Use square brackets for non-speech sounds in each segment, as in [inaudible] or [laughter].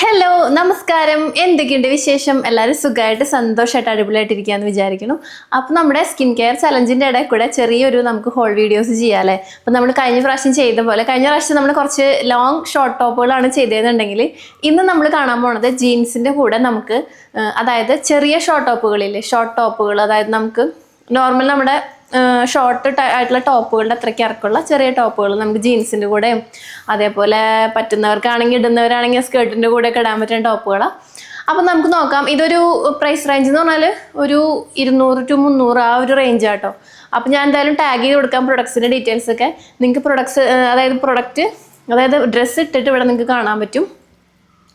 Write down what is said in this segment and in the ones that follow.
Hello നമസ്കാരം. എന്തൊക്കെയുണ്ട് വിശേഷം? എല്ലാവരും സുഖമായിട്ട് സന്തോഷമായിട്ട് അടിപൊളിയായിട്ട് എന്ന് വിചാരിക്കുന്നു. അപ്പോൾ നമ്മുടെ സ്കിൻ കെയർ ചലഞ്ചിന്റെ ഇടയിൽ കൂടെ ചെറിയൊരു നമുക്ക് ഹോൾ വീഡിയോസ് ചെയ്യാമല്ലേ അപ്പോൾ നമ്മൾ കഴിഞ്ഞ പ്രാവശ്യം ചെയ്ത പോലെ കഴിഞ്ഞ പ്രാവശ്യം നമ്മൾ കുറച്ച് ലോങ് ഷോർട്ട് ടോപ്പുകളാണ് ചെയ്തതെന്നുണ്ടെങ്കിൽ ഇന്ന് നമ്മൾ കാണാൻ പോണത് ജീൻസിന്റെ കൂടെ നമുക്ക് അതായത് ചെറിയ ഷോർട്ട് ടോപ്പുകളില്ലേ? ഷോർട്ട് ടോപ്പുകൾ അതായത് നമുക്ക് നോർമൽ നമ്മുടെ ഷോർട്ട് ആയിട്ടുള്ള ടോപ്പുകളുടെ അത്രയ്ക്ക് ഇറക്കുള്ള ചെറിയ ടോപ്പുകൾ. നമുക്ക് ജീൻസിന്റെ കൂടെയും അതേപോലെ പറ്റുന്നവർക്കാണെങ്കിൽ ഇടുന്നവരാണെങ്കിൽ സ്കേർട്ടിന്റെ കൂടെയൊക്കെ ഇടാൻ പറ്റുന്ന ടോപ്പുകളാണ് അപ്പം നമുക്ക് നോക്കാം. ഇതൊരു പ്രൈസ് റേഞ്ച് എന്ന് പറഞ്ഞാൽ ഒരു ഇരുന്നൂറ് ടു മുന്നൂറ് ആ ഒരു റേഞ്ച് ആട്ടോ അപ്പം ഞാൻ എന്തായാലും ടാഗ് ചെയ്ത് കൊടുക്കാം പ്രൊഡക്ട്സിന്റെ ഡീറ്റെയിൽസൊക്കെ നിങ്ങൾക്ക് പ്രൊഡക്ട്സ് അതായത് പ്രൊഡക്റ്റ് അതായത് ഡ്രസ്സ് ഇട്ടിട്ട് ഇവിടെ നിങ്ങൾക്ക് കാണാൻ പറ്റും.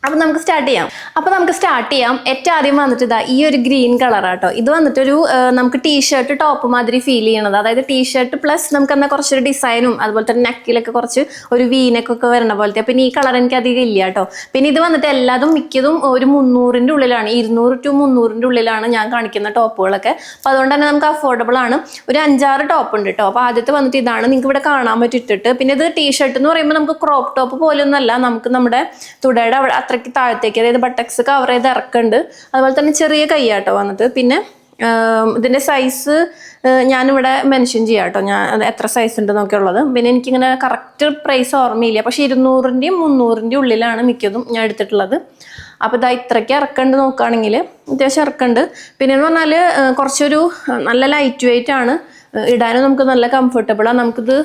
അപ്പം നമുക്ക് സ്റ്റാർട്ട് ചെയ്യാം. അപ്പോൾ നമുക്ക് സ്റ്റാർട്ട് ചെയ്യാം. ഏറ്റവും ആദ്യം വന്നിട്ട് ഇതാ ഈ ഒരു ഗ്രീൻ കളർ ആട്ടോ. ഇത് വന്നിട്ടൊരു നമുക്ക് ടീഷർട്ട് ടോപ്പ് മാതിരി ഫീൽ ചെയ്യണത്. അതായത് ടീഷർട്ട് പ്ലസ് നമുക്ക് എന്നാൽ കുറച്ചൊരു ഡിസൈനും അതുപോലെ തന്നെ നെക്കിലൊക്കെ കുറച്ച് ഒരു വീനക്കൊക്കെ വരണ പോലത്തെ. പിന്നെ ഈ കളർ എനിക്ക് അധികം ഇല്ല കേട്ടോ പിന്നെ ഇത് വന്നിട്ട് എല്ലാതും മിക്കതും ഒരു മുന്നൂറിന്റെ ഉള്ളിലാണ്. ഇരുന്നൂറ് ടു മുന്നൂറിന്റെ ഉള്ളിലാണ് ഞാൻ കാണിക്കുന്ന ടോപ്പുകളൊക്കെ. അപ്പം അതുകൊണ്ട് തന്നെ നമുക്ക് അഫോർഡബിൾ ആണ്. ഒരു അഞ്ചാറ് ടോപ്പ് ഉണ്ട് കേട്ടോ അപ്പോൾ ആദ്യത്തെ വന്നിട്ട് ഇതാണ് നിങ്ങൾക്ക് ഇവിടെ കാണാൻ പറ്റിയിട്ടിട്ട്. പിന്നെ ഇത് ടീഷർട്ട് എന്ന് പറയുമ്പോൾ നമുക്ക് ക്രോപ്പ് ടോപ്പ് പോലെയൊന്നുമല്ല നമുക്ക് നമ്മുടെ തുടയുടെ അവിടെ അത്രയ്ക്ക് താഴത്തേക്ക് അതായത് ബട്ടക്സ് കവർ ചെയ്ത് ഇറക്കുന്നുണ്ട്. അതുപോലെ തന്നെ ചെറിയ കൈയാട്ടോ വന്നത്. പിന്നെ ഇതിന്റെ സൈസ് ഞാനിവിടെ മെൻഷൻ ചെയ്യാം കേട്ടോ. ഞാൻ എത്ര സൈസ് ഉണ്ട് എന്നൊക്കെ ഉള്ളത്. പിന്നെ എനിക്കിങ്ങനെ കറക്റ്റ് പ്രൈസ് ഓർമ്മയില്ല. പക്ഷേ ഇരുന്നൂറിന്റെയും മുന്നൂറിന്റെയും ഉള്ളിലാണ് മിക്കതും ഞാൻ എടുത്തിട്ടുള്ളത്. അപ്പോൾ ഇതാ ഇത്രയ്ക്ക് ഇറക്കണ്ട് നോക്കുകയാണെങ്കിൽ. അത്യാവശ്യം ഇറക്കണ്ട് പിന്നെ എന്ന് പറഞ്ഞാൽ കുറച്ചൊരു നല്ല ലൈറ്റ് വെയിറ്റ് ആണ്. ഇടാനും നമുക്ക് നല്ല കംഫർട്ടബിളാണ് നമുക്കിത്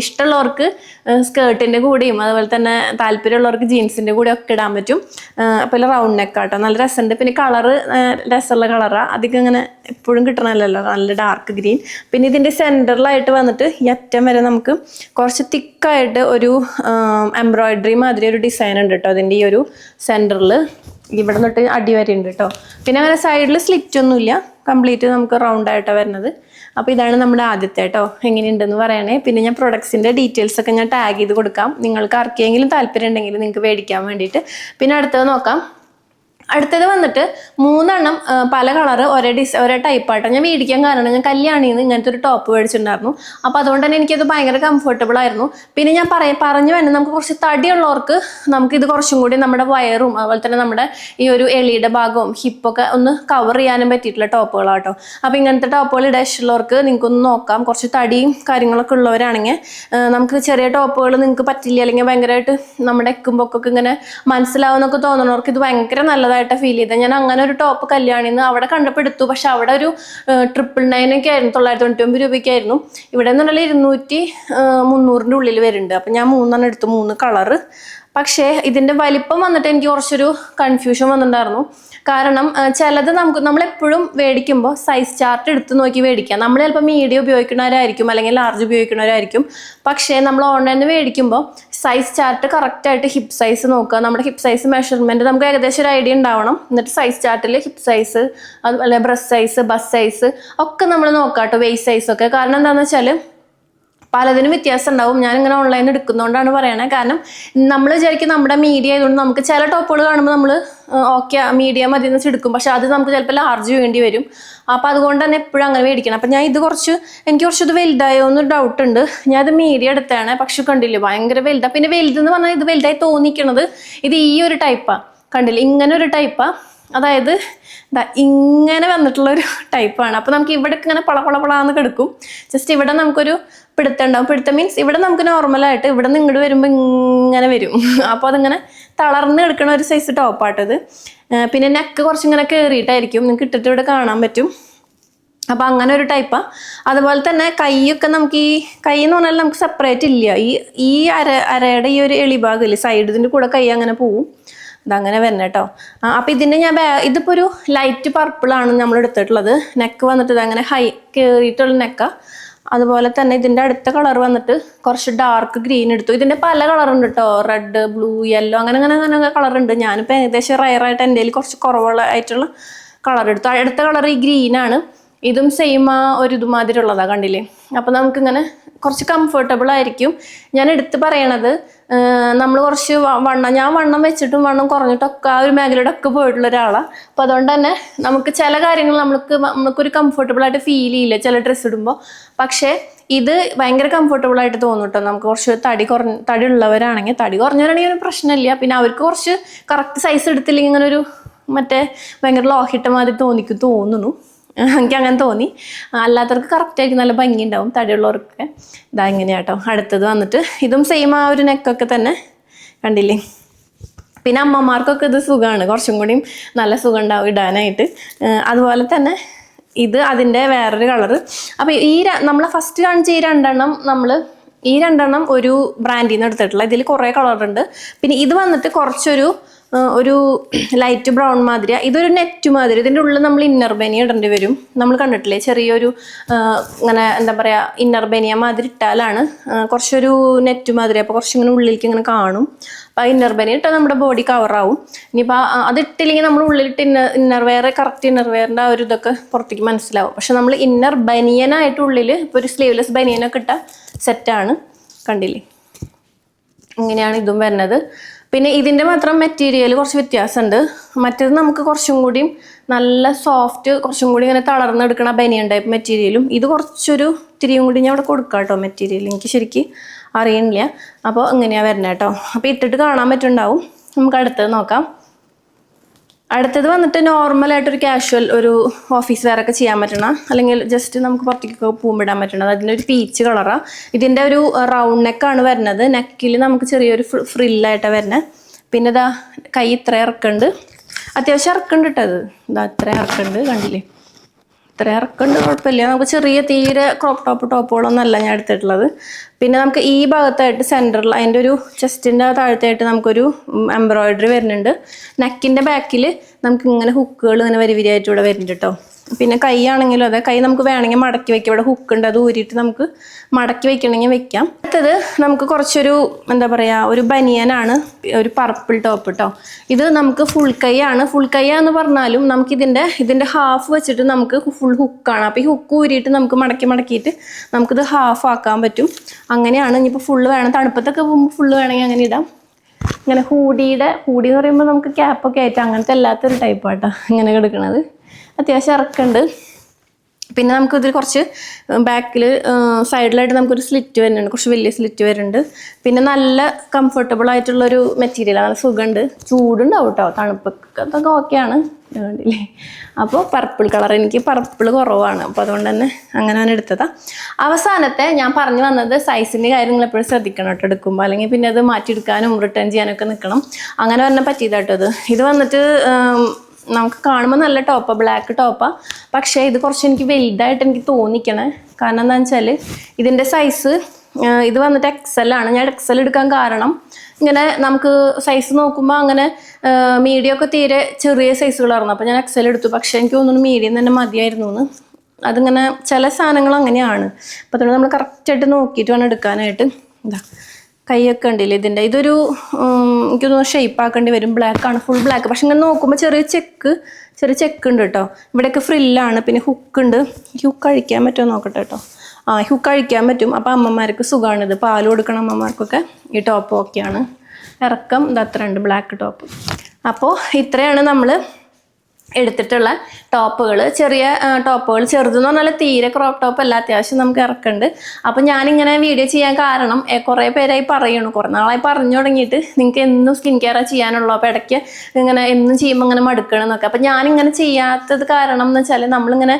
ഇഷ്ടമുള്ളവർക്ക് സ്കേർട്ടിന്റെ കൂടെയും അതുപോലെ തന്നെ താല്പര്യമുള്ളവർക്ക് ജീൻസിന്റെ കൂടെ ഒക്കെ ഇടാൻ പറ്റും. അപ്പോൾ റൗണ്ട് നെക്ക് ആട്ടോ. നല്ല രസമുണ്ട്. പിന്നെ കളറ് രസമുള്ള കളറാണ് അധികം ഇങ്ങനെ എപ്പോഴും കിട്ടണമല്ലോ നല്ല ഡാർക്ക് ഗ്രീൻ പിന്നെ ഇതിന്റെ സെന്ററിലായിട്ട് വന്നിട്ട് ഈ അറ്റം വരെ നമുക്ക് കുറച്ച് തിക്കായിട്ട് ഒരു എംബ്രോയിഡറി മാതിരി ഒരു ഡിസൈൻ ഉണ്ട് കേട്ടോ അതിന്റെ ഈ ഒരു സെന്ററിൽ ഇവിടെ നിന്നിട്ട് അടി വരെ ഉണ്ട് കേട്ടോ പിന്നെ അങ്ങനെ സൈഡിൽ സ്ലിറ്റ് ഒന്നുമില്ല. കംപ്ലീറ്റ് നമുക്ക് റൗണ്ട് ആയിട്ടാണ് വരുന്നത്. അപ്പോൾ ഇതാണ് നമ്മുടെ ആദ്യത്തെ കേട്ടോ. എങ്ങനെയുണ്ടെന്ന് പറയണേ. പിന്നെ ഞാൻ പ്രൊഡക്ട്സിന്റെ ഡീറ്റെയിൽസ് ഒക്കെ ഞാൻ ടാഗ് ചെയ്ത് കൊടുക്കാം. നിങ്ങൾക്ക് ആർക്കെങ്കിലും താല്പര്യം ഉണ്ടെങ്കിൽ നിങ്ങൾക്ക് മേടിക്കാൻ വേണ്ടിയിട്ട്. പിന്നെ അടുത്തത് നോക്കാം. അടുത്തത് വന്നിട്ട് മൂന്നെണ്ണം പല കളറ് ഒരേ ഡിസ് ഒരേ ടൈപ്പായിട്ടോ ഞാൻ മേടിക്കാൻ കാരണം ഞാൻ കല്യാണിയിൽ നിന്ന് ഇങ്ങനത്തെ ഒരു ടോപ്പ് മേടിച്ചിട്ടുണ്ടായിരുന്നു. അപ്പോൾ അതുകൊണ്ട് തന്നെ എനിക്കത് ഭയങ്കര കംഫർട്ടബിൾ ആയിരുന്നു. പിന്നെ ഞാൻ പറയ പറഞ്ഞു വേണം നമുക്ക് കുറച്ച് തടിയുള്ളവർക്ക് നമുക്ക് ഇത് കുറച്ചും കൂടി നമ്മുടെ വയറും അതുപോലെ തന്നെ നമ്മുടെ ഈ ഒരു എളിയുടെ ഭാഗവും ഹിപ്പൊക്കെ ഒന്ന് കവർ ചെയ്യാനും പറ്റിയിട്ടുള്ള ടോപ്പുകളാട്ടോ അപ്പോൾ ഇങ്ങനത്തെ ടോപ്പുകൾ ഇടാൻ നിങ്ങൾക്കൊന്ന് നോക്കാം. കുറച്ച് തടിയും കാര്യങ്ങളൊക്കെ ഉള്ളവരാണെങ്കിൽ നമുക്ക് ചെറിയ ടോപ്പുകൾ നിങ്ങൾക്ക് പറ്റില്ല അല്ലെങ്കിൽ ഭയങ്കരമായിട്ട് നമ്മുടെ എക്കുമ്പോക്കൊക്കെ ഇങ്ങനെ മനസ്സിലാവുന്നൊക്കെ തോന്നണവർക്ക് ഇത് ഭയങ്കര നല്ലതായിട്ട് ഫീൽ ചെയ്തത്. ഞാൻ അങ്ങനെ ഒരു ടോപ്പ് കല്യാണിന്ന് അവിടെ കണ്ടപ്പോൾ എടുത്തു. പക്ഷെ അവിടെ ഒരു ട്രിപ്പിൾ നയൻ ഒക്കെ ആയിരുന്നു തൊള്ളായിരത്തി തൊണ്ണൂറ്റി ഒമ്പത് രൂപയ്ക്കായിരുന്നു. ഇവിടെ എന്ന് പറഞ്ഞാൽ ഇരുന്നൂറ്റി മുന്നൂറിന്റെ ഉള്ളിൽ വരുന്നുണ്ട്. അപ്പം ഞാൻ മൂന്നെണ്ണം എടുത്തു മൂന്ന് കളറ് പക്ഷേ ഇതിന്റെ വലിപ്പം വന്നിട്ട് എനിക്ക് കുറച്ചൊരു കൺഫ്യൂഷൻ വന്നിട്ടുണ്ടായിരുന്നു. കാരണം ചിലത് നമുക്ക് നമ്മളെപ്പോഴും മേടിക്കുമ്പോൾ സൈസ് ചാർട്ട് എടുത്ത് നോക്കി മേടിക്കാം. നമ്മൾ ചിലപ്പോൾ മീഡിയം ഉപയോഗിക്കുന്നവരായിരിക്കും അല്ലെങ്കിൽ ലാർജ് ഉപയോഗിക്കുന്നവരായിരിക്കും. പക്ഷേ നമ്മൾ ഓൺലൈനിൽ മേടിക്കുമ്പോൾ സൈസ് ചാർട്ട് കറക്റ്റായിട്ട് ഹിപ്പ് സൈസ് നോക്കുക. നമ്മുടെ ഹിപ്പ് സൈസ് മെഷർമെന്റ് നമുക്ക് ഏകദേശം ഒരു ഐഡിയ ഉണ്ടാവണം. എന്നിട്ട് സൈസ് ചാർട്ടിൽ ഹിപ്പ് സൈസ് അതുപോലെ ബ്രസ്റ്റ് സൈസ് ബസ് സൈസ് ഒക്കെ നമ്മൾ നോക്കാം കേട്ടോ സൈസ് ഒക്കെ. കാരണം എന്താണെന്ന് വെച്ചാൽ പലതിനും വ്യത്യാസം ഉണ്ടാവും ഞാനിങ്ങനെ ഓൺലൈൻ എടുക്കുന്നതുകൊണ്ടാണ് പറയണത് കാരണം നമ്മൾ വിചാരിക്കും നമ്മുടെ മീഡിയ ആയതുകൊണ്ട് നമുക്ക് ചില ടോപ്പുകൾ കാണുമ്പോൾ നമ്മൾ ഓക്കെ മീഡിയ മതി എന്ന് എടുക്കും പക്ഷെ അത് നമുക്ക് ചിലപ്പോൾ ലാർജ് വേണ്ടി വരും. അപ്പോൾ അതുകൊണ്ട് തന്നെ എപ്പോഴും അങ്ങനെ മേടിക്കണം. അപ്പം ഞാൻ ഇത് കുറച്ച് എനിക്ക് കുറച്ച് ഇത് വലുതായോ എന്ന് ഡൗട്ട് ഉണ്ട്. ഞാൻ ഇത് മീഡിയ എടുത്താണ് പക്ഷെ കണ്ടില്ല ഭയങ്കര വലുതാണ് പിന്നെ വലുതെന്ന് പറഞ്ഞാൽ ഇത് വലുതായി തോന്നിക്കണത് ഇത് ഈ ഒരു ടൈപ്പാണ് കണ്ടില്ല? ഇങ്ങനെ ഒരു ടൈപ്പാണ് അതായത് എന്താ ഇങ്ങനെ വന്നിട്ടുള്ളൊരു ടൈപ്പാണ് [laughs] അപ്പോൾ നമുക്ക് ഇവിടെ ഇങ്ങനെ പള പള പളാന്ന് കിടക്കും. ജസ്റ്റ് ഇവിടെ നമുക്കൊരു പിടുത്തം ഉണ്ടാവും. പിടുത്തം മീൻസ് ഇവിടെ നമുക്ക് നോർമലായിട്ട് ഇവിടെ നിന്ന് ഇങ്ങോട്ട് വരുമ്പോൾ ഇങ്ങനെ വരും. [laughs] അപ്പോൾ അതിങ്ങനെ തളർന്ന് എടുക്കണ ഒരു സൈസ് ടോപ്പാട്ടത് പിന്നെ നെക്ക് കുറച്ചിങ്ങനെ കയറിയിട്ടായിരിക്കും നിങ്ങൾക്ക് ഇട്ടിട്ട് ഇവിടെ കാണാൻ പറ്റും. അപ്പോൾ അങ്ങനെ ഒരു ടൈപ്പാണ് അതുപോലെ തന്നെ കൈയൊക്കെ നമുക്ക് ഈ കൈ എന്ന് പറഞ്ഞാൽ നമുക്ക് സെപ്പറേറ്റ് ഇല്ല. ഈ ഈ അര അരയുടെ ഈ ഒരു എളിഭാഗം സൈഡിന്റെ കൂടെ കൈ അങ്ങനെ പോവും. അതങ്ങനെ വരണം കേട്ടോ ആ അപ്പോൾ ഇതിന്റെ ഞാൻ ബാ ഇതിപ്പോൾ ഒരു ലൈറ്റ് പർപ്പിളാണ് നമ്മൾ എടുത്തിട്ടുള്ളത് നെക്ക് വന്നിട്ട് ഇതങ്ങനെ ഹൈ കയറിയിട്ടുള്ള നെക്കാണ് അതുപോലെ തന്നെ ഇതിന്റെ അടുത്ത കളർ വന്നിട്ട് കുറച്ച് ഡാർക്ക് ഗ്രീൻ എടുത്തു. ഇതിന്റെ പല കളറുണ്ട് കേട്ടോ റെഡ് ബ്ലൂ യെല്ലോ അങ്ങനെ അങ്ങനെ അങ്ങനെ കളർ ഉണ്ട്. ഞാനിപ്പോൾ ഏകദേശം റയറായിട്ട് എന്റെ കയ്യിൽ കുറച്ച് കുറവുള്ള ആയിട്ടുള്ള കളർ എടുത്തു. അടുത്ത കളർ ഈ ഗ്രീനാണ് ഇതും സെയിം ആ ഒരു ഇതുമാതിരി ഉള്ളതാണ് കണ്ടില്ലേ? അപ്പോൾ നമുക്കിങ്ങനെ കുറച്ച് കംഫർട്ടബിൾ ആയിരിക്കും. ഞാൻ എടുത്തു പറയണത് നമ്മൾ കുറച്ച് വണ്ണം ഞാൻ വണ്ണം വെച്ചിട്ടും വണ്ണം കുറഞ്ഞിട്ടൊക്കെ ആ ഒരു മേഖലയുടെ ഒക്കെ പോയിട്ടുള്ള ഒരാളാണ് അപ്പോൾ അതുകൊണ്ട് തന്നെ നമുക്ക് ചില കാര്യങ്ങൾ നമുക്ക് നമുക്കൊരു കംഫർട്ടബിൾ ആയിട്ട് ഫീൽ ചെയ്യില്ല ചില ഡ്രസ്സ് ഇടുമ്പോൾ പക്ഷേ ഇത് ഭയങ്കര കംഫർട്ടബിൾ ആയിട്ട് തോന്നും കേട്ടോ നമുക്ക് കുറച്ച് തടി കുറഞ്ഞ തടി ഉള്ളവരാണെങ്കിൽ തടി കുറഞ്ഞവരാണെങ്കിൽ ഒരു പ്രശ്നമില്ല. പിന്നെ അവർക്ക് കുറച്ച് കറക്റ്റ് സൈസ് എടുത്തില്ലെങ്കിൽ ഇങ്ങനെ ഒരു മറ്റേ ഭയങ്കര ലോഹിട്ട മാതിരി തോന്നിക്കും തോന്നുന്നു. എനിക്ക് അങ്ങനെ തോന്നി അല്ലാത്തവർക്ക് കറക്റ്റായിട്ട് നല്ല ഭംഗി ഉണ്ടാവും തടിയുള്ളവർക്കൊക്കെ. ഇതാ ഇങ്ങനെയാട്ടോ അടുത്തത് വന്നിട്ട് ഇതും സെയിം ആ ഒരു നെക്കൊക്കെ തന്നെ. കണ്ടില്ലേ? പിന്നെ അമ്മമാർക്കൊക്കെ ഇത് സുഖമാണ് കുറച്ചും കൂടിയും നല്ല സുഖം ഉണ്ടാവും ഇടാനായിട്ട് അതുപോലെ തന്നെ ഇത് അതിന്റെ വേറൊരു കളറ് അപ്പോൾ ഈ നമ്മൾ ഫസ്റ്റ് കാണിച്ച ഈ രണ്ടെണ്ണം നമ്മൾ ഈ രണ്ടെണ്ണം ഒരു ബ്രാൻഡിൽ നിന്ന് എടുത്തിട്ടുള്ള ഇതിൽ കുറേ കളറുണ്ട് പിന്നെ ഇത് വന്നിട്ട് കുറച്ചൊരു ഒരു [clears throat] ലൈറ്റ് ബ്രൗൺ മാതിരി ഇതൊരു നെറ്റ് മാതിരി. ഇതിന്റെ ഉള്ളിൽ നമ്മൾ ഇന്നർ ബനിയ ഇടേണ്ടി വരും. നമ്മൾ കണ്ടിട്ടില്ലേ? ചെറിയൊരു ഇങ്ങനെ എന്താ പറയുക ഇന്നർ ബനിയ മാതിരി ഇട്ടാലാണ് കുറച്ചൊരു നെറ്റ് മാതിരി. അപ്പോൾ കുറച്ചിങ്ങനെ ഉള്ളിലേക്ക് ഇങ്ങനെ കാണും. അപ്പോൾ ഇന്നർ ബനിയ ഇട്ടാൽ നമ്മുടെ ബോഡി കവറാവും ഇനിയിപ്പോൾ അത് ഇട്ടില്ലെങ്കിൽ നമ്മൾ ഉള്ളിലിട്ട് inner inner wear correct inner വെയറിന്റെ ആ ഒരു ഇതൊക്കെ പുറത്തേക്ക് മനസ്സിലാവും. പക്ഷെ നമ്മൾ ഇന്നർ ബനിയനായിട്ട് ഉള്ളിൽ ഇപ്പോൾ ഒരു സ്ലീവ്ലെസ് ബനിയനൊക്കെ ഇട്ടാൽ സെറ്റാണ് കണ്ടില്ലേ? ഇങ്ങനെയാണ് ഇതും വരുന്നത്. പിന്നെ ഇതിന്റെ മാത്രം മെറ്റീരിയൽ കുറച്ച് വ്യത്യാസമുണ്ട്. മറ്റേത് നമുക്ക് കുറച്ചും കൂടിയും നല്ല സോഫ്റ്റ് കുറച്ചും കൂടി ഇങ്ങനെ തളർന്നെടുക്കണ ബനിയൻ ടൈപ്പ് മെറ്റീരിയലും ഇത് കുറച്ചൊരു ഇത്തിരിയും കൂടി ഞാൻ അവിടെ കൊടുക്കാം കേട്ടോ മെറ്റീരിയൽ എനിക്ക് ശരിക്കും അറിയണില്ല. അപ്പോൾ ഇങ്ങനെയാണ് വരുന്നത് കേട്ടോ. അപ്പോൾ ഇട്ടിട്ട് കാണാൻ പറ്റുന്നുണ്ടാവും. നമുക്ക് അടുത്തത് നോക്കാം. അടുത്തത് വന്നിട്ട് നോർമലായിട്ടൊരു കാഷ്വൽ ഒരു ഓഫീസ് വെയറൊക്കെ ചെയ്യാൻ പറ്റണ അല്ലെങ്കിൽ ജസ്റ്റ് നമുക്ക് പുറത്തേക്കൊക്കെ പൂമ്പിടാൻ പറ്റണത് അതിന്റെ ഒരു പീച്ച് കളറാണ് ഇതിന്റെ ഒരു റൗണ്ട് നെക്കാണ് വരുന്നത്. നെക്കിൽ നമുക്ക് ചെറിയൊരു ഫ്രില്ലായിട്ടാണ് വരുന്നത് പിന്നെ ഇതാ കൈ ഇത്ര ഇറക്കുന്നുണ്ട് അത്യാവശ്യം ഇറക്കുന്നുണ്ട് കേട്ടത് ഇതാ. ഇത്ര ഇറക്കുന്നുണ്ട് കണ്ടില്ലേ? ഇത്ര ഇറക്കുന്നുണ്ട് കുഴപ്പമില്ല. നമുക്ക് ചെറിയ തീരെ ക്രോപ്പ് ടോപ്പ് ടോപ്പുകളൊന്നല്ല ഞാൻ എടുത്തിട്ടുള്ളത്. പിന്നെ നമുക്ക് ഈ ഭാഗത്തായിട്ട് സെന്ററിൽ അതിന്റെ ഒരു ചെസ്റ്റിന്റെ താഴത്തായിട്ട് നമുക്കൊരു എംബ്രോയിഡറി വരുന്നുണ്ട്. നെക്കിന്റെ ബാക്കിൽ നമുക്ക് ഇങ്ങനെ ഹുക്കുകൾ ഇങ്ങനെ വരി വരിയായിട്ട് ഇവിടെ വരുന്നുണ്ട് കേട്ടോ പിന്നെ കൈ ആണെങ്കിലും അതെ കൈ നമുക്ക് വേണമെങ്കിൽ മടക്കി വെക്കാം. ഇവിടെ ഹുക്ക് ഉണ്ട് അത് ഊരിയിട്ട് നമുക്ക് മടക്കി വെക്കണമെങ്കിൽ വെക്കാം. അടുത്തത് നമുക്ക് കുറച്ചൊരു എന്താ പറയുക ഒരു ബനിയനാണ് ഒരു പർപ്പിൾ ടോപ്പ് കേട്ടോ ഇത് നമുക്ക് ഫുൾ കൈ ആണ്. ഫുൾ കൈ എന്ന് പറഞ്ഞാലും നമുക്ക് ഇതിന്റെ ഇതിന്റെ ഹാഫ് വെച്ചിട്ട് നമുക്ക് ഫുൾ ഹുക്കാണ് അപ്പോൾ ഈ ഹുക്ക് ഊരിയിട്ട് നമുക്ക് മടക്കി മടക്കിയിട്ട് നമുക്കിത് ഹാഫ് ആക്കാൻ പറ്റും. അങ്ങനെയാണ്. ഇനിയിപ്പോൾ ഫുള്ള് വേണം. തണുപ്പത്തൊക്കെ പോകുമ്പോൾ ഫുള്ള് വേണമെങ്കിൽ അങ്ങനെ ഇടാം. ഇങ്ങനെ ഹൂഡിയുടെ ഹൂഡി എന്ന് പറയുമ്പോൾ നമുക്ക് ക്യാപ്പൊക്കെ ആയിട്ട് അങ്ങനത്തെ അല്ലാത്തൊരു ടൈപ്പാട്ടോ ഇങ്ങനെ കിടക്കണത്. അത്യാവശ്യം ഇറക്കുന്നുണ്ട് പിന്നെ നമുക്ക് ഇതിൽ കുറച്ച് ബാക്കിൽ സൈഡിലായിട്ട് നമുക്കൊരു സ്ലിറ്റ് വരുന്നുണ്ട്. കുറച്ച് വലിയ സ്ലിറ്റ് വരുന്നുണ്ട്. പിന്നെ നല്ല കംഫർട്ടബിൾ ആയിട്ടുള്ളൊരു മെറ്റീരിയലാണ് നല്ല സുഖമുണ്ട് ചൂടുണ്ടാവും കേട്ടോ തണുപ്പൊക്കെ ഓക്കെയാണ് കണ്ടില്ലേ? അപ്പോൾ പർപ്പിൾ കളർ എനിക്ക് പർപ്പിൾ കുറവാണ്. അപ്പോൾ അതുകൊണ്ട് തന്നെ അങ്ങനെ ഞാൻ എടുത്തതാണ് അവസാനത്തെ ഞാൻ പറഞ്ഞു വന്നത് സൈസിന്റെ കാര്യങ്ങൾ എപ്പോഴും ശ്രദ്ധിക്കണം കേട്ടോ എടുക്കുമ്പോൾ അല്ലെങ്കിൽ പിന്നെ അത് മാറ്റിയെടുക്കാനും റിട്ടേൺ ചെയ്യാനൊക്കെ നിൽക്കണം അങ്ങനെ പറഞ്ഞാൽ പറ്റിയതാട്ടോ ഇത്. ഇത് വന്നിട്ട് നമുക്ക് കാണുമ്പോൾ നല്ല ടോപ്പാണ് ബ്ലാക്ക് ടോപ്പാണ് പക്ഷേ ഇത് കുറച്ച് എനിക്ക് വലുതായിട്ട് എനിക്ക് തോന്നിക്കണേ. കാരണം എന്താണെന്ന് വെച്ചാൽ ഇതിന്റെ സൈസ് ഇത് വന്നിട്ട് എക്സൽ ആണ്. ഞാൻ എക്സൽ എടുക്കാൻ കാരണം ഇങ്ങനെ നമുക്ക് സൈസ് നോക്കുമ്പോൾ അങ്ങനെ മീഡിയം ഒക്കെ തീരെ ചെറിയ സൈസുകളായിരുന്നു അപ്പോൾ ഞാൻ എക്സൽ എടുത്തു. പക്ഷേ എനിക്ക് തോന്നുന്നു മീഡിയം തന്നെ മതിയായിരുന്നു എന്ന്. അതിങ്ങനെ ചില സാധനങ്ങൾ അങ്ങനെയാണ്. അപ്പോൾ അതുകൊണ്ട് നമ്മൾ കറക്റ്റായിട്ട് നോക്കിയിട്ട് വേണം എടുക്കാനായിട്ട്. ഇതാ. കൈയൊക്കെ ഉണ്ടല്ലേ ഇതിന്റെ? ഇതൊരു ഉം, എനിക്ക് തോന്നുന്നു ഷേപ്പ് ആക്കേണ്ടി വരും. ബ്ലാക്ക് ആണ് ഫുൾ ബ്ലാക്ക് പക്ഷെ ഇങ്ങനെ നോക്കുമ്പോൾ ചെറിയ ചെക്ക് ചെറിയ ചെക്ക് ഉണ്ട് കേട്ടോ. ഇവിടെയൊക്കെ ഫ്രില്ലാണ് പിന്നെ ഹുക്ക് ഉണ്ട്. ഹുക്ക് അഴിക്കാൻ പറ്റുമോ നോക്കട്ടെ കേട്ടോ. ആ ഹുക്ക് അഴിക്കാൻ പറ്റും. അപ്പോൾ അമ്മമാർക്ക് സുഖമാണിത് പാൽ കൊടുക്കണ അമ്മമാർക്കൊക്കെ ഈ ടോപ്പ് ഓക്കെയാണ് ഇറക്കം ഇത് അത്ര ഉണ്ട് ബ്ലാക്ക് ടോപ്പ് അപ്പോൾ ഇത്രയാണ് നമ്മൾ എടുത്തിട്ടുള്ള ടോപ്പുകൾ ചെറിയ ടോപ്പുകൾ ചെറുതെന്ന് പറഞ്ഞാൽ തീരെ ക്രോപ്പ് ടോപ്പ് അല്ല അത്യാവശ്യം നമുക്ക് ഇറക്കുന്നുണ്ട്. അപ്പം ഞാനിങ്ങനെ വീഡിയോ ചെയ്യാൻ കാരണം കുറേ പേരായി പറയണു. കുറേ നാളായി പറഞ്ഞു തുടങ്ങിയിട്ട് നിങ്ങൾക്ക് എന്നും സ്കിൻ കെയർ ചെയ്യാനുള്ളൂ. അപ്പോൾ ഇടയ്ക്ക് ഇങ്ങനെ എന്നും ചെയ്യുമ്പോൾ ഇങ്ങനെ മടുക്കണമെന്നൊക്കെ അപ്പം ഞാനിങ്ങനെ ചെയ്യാത്തത് കാരണം എന്ന് വെച്ചാൽ നമ്മളിങ്ങനെ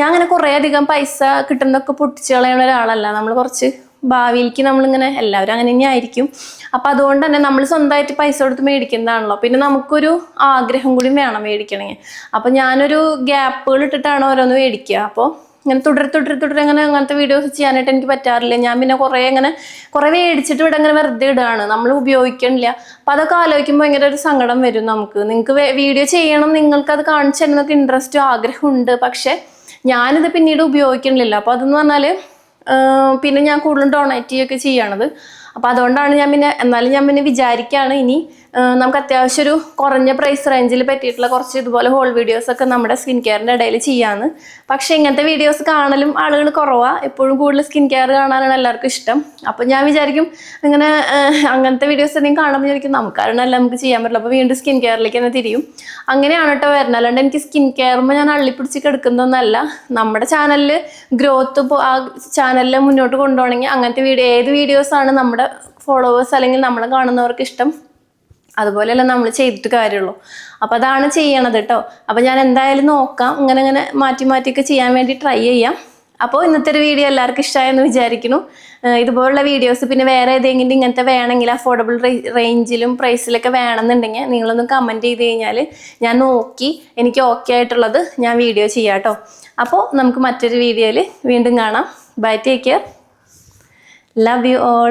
ഞാൻ അങ്ങനെ കുറേ അധികം പൈസ കിട്ടുന്നതൊക്കെ പൊട്ടിച്ചു കളയുന്ന ഒരാളല്ല. നമ്മൾ കുറച്ച് ഭാവിയിലേക്ക് നമ്മളിങ്ങനെ എല്ലാവരും അങ്ങനെ തന്നെ ആയിരിക്കും. അപ്പം അതുകൊണ്ട് തന്നെ നമ്മൾ സ്വന്തമായിട്ട് പൈസ കൊടുത്ത് മേടിക്കുന്നതാണല്ലോ. പിന്നെ നമുക്കൊരു ആഗ്രഹം കൂടി വേണം മേടിക്കണമെങ്കിൽ. അപ്പം ഞാനൊരു ഗ്യാപ്പുകൾ ഇട്ടിട്ടാണ് ഓരോന്ന് മേടിക്കുക. അപ്പോൾ ഇങ്ങനെ തുടരെ തുടരെ തുടരെ അങ്ങനെ അങ്ങനത്തെ വീഡിയോസ് ചെയ്യാനായിട്ട് എനിക്ക് പറ്റാറില്ല. ഞാൻ പിന്നെ കുറേ അങ്ങനെ കുറേ മേടിച്ചിട്ട് ഇവിടെ അങ്ങനെ വെറുതെ ഇടുകയാണ്. നമ്മൾ ഉപയോഗിക്കണില്ല. അപ്പം അതൊക്കെ ആലോചിക്കുമ്പോൾ ഭയങ്കര ഒരു സങ്കടം വരും നമുക്ക്. നിങ്ങൾക്ക് വീഡിയോ ചെയ്യണം നിങ്ങൾക്ക് അത് കാണിച്ചു തരുന്നൊക്കെ ഇൻട്രസ്റ്റും ആഗ്രഹമുണ്ട് പക്ഷേ ഞാനിത് പിന്നീട് ഉപയോഗിക്കണില്ല. അപ്പോൾ അതെന്ന് പറഞ്ഞാൽ പിന്നെ ഞാൻ കൂടുതലും ഡൊണേറ്റ് ചെയ്യുകയൊക്കെ ചെയ്യണത്. അപ്പോൾ അതുകൊണ്ടാണ് ഞാൻ പിന്നെ എന്നാലും ഞാൻ പിന്നെ വിചാരിക്കുകയാണ് ഇനി നമുക്ക് അത്യാവശ്യം ഒരു കുറഞ്ഞ പ്രൈസ് റേഞ്ചിൽ പറ്റിയിട്ടുള്ള കുറച്ച് ഇതുപോലെ ഹോൾ വീഡിയോസ് ഒക്കെ നമ്മുടെ സ്കിൻ കെയറിന്റെ ഇടയിൽ ചെയ്യാന്ന്. പക്ഷേ ഇങ്ങനത്തെ വീഡിയോസ് കാണലും ആളുകൾ കുറവാണ് എപ്പോഴും കൂടുതൽ സ്കിൻ കെയർ കാണാനാണ് എല്ലാവർക്കും ഇഷ്ടം. അപ്പോൾ ഞാൻ വിചാരിക്കും ഇങ്ങനെ അങ്ങനത്തെ വീഡിയോസ് എന്തെങ്കിലും കാണുമ്പോൾ വിചാരിക്കും നമുക്കാരണല്ല നമുക്ക് ചെയ്യാൻ പറ്റില്ല. അപ്പോൾ വീണ്ടും സ്കിൻ കെയറിലേക്ക് തന്നെ തിരിയും. അങ്ങനെയാണ് കേട്ടോ വരുന്നത് അല്ലാണ്ട് എനിക്ക് സ്കിൻ കെയറുമ്പോൾ ഞാൻ അള്ളിപ്പിടിച്ച് കിടക്കുന്നൊന്നല്ല. നമ്മുടെ ചാനലിൽ ഗ്രോത്ത് ആ ചാനലിൽ മുന്നോട്ട് കൊണ്ടുപോകണമെങ്കിൽ അങ്ങനത്തെ വീഡിയോ ഏത് വീഡിയോസാണ് നമ്മുടെ ഫോളോവേഴ്സ് അല്ലെങ്കിൽ നമ്മളെ കാണുന്നവർക്ക് ഇഷ്ടം. അതുപോലെയല്ല നമ്മൾ ചെയ്തിട്ട് കാര്യമുള്ളൂ. അപ്പോൾ അതാണ് ചെയ്യണത് കേട്ടോ അപ്പോൾ ഞാൻ എന്തായാലും നോക്കാം. ഇങ്ങനെ ഇങ്ങനെ മാറ്റി മാറ്റിയൊക്കെ ചെയ്യാൻ വേണ്ടി ട്രൈ ചെയ്യാം. അപ്പോൾ ഇന്നത്തെ ഒരു വീഡിയോ എല്ലാവർക്കും ഇഷ്ടമായെന്ന് വിചാരിക്കുന്നു. ഇതുപോലുള്ള വീഡിയോസ് പിന്നെ വേറെ ഏതെങ്കിലും ഇങ്ങനത്തെ വേണമെങ്കിൽ അഫോർഡബിൾ റേഞ്ചിലും പ്രൈസിലൊക്കെ വേണമെന്നുണ്ടെങ്കിൽ നിങ്ങളൊന്ന് കമന്റ് ചെയ്ത് കഴിഞ്ഞാൽ ഞാൻ നോക്കി എനിക്ക് ഓക്കെ ആയിട്ടുള്ളത് ഞാൻ വീഡിയോ ചെയ്യാം കേട്ടോ അപ്പോൾ നമുക്ക് മറ്റൊരു വീഡിയോയിൽ വീണ്ടും കാണാം. Bye take care love you all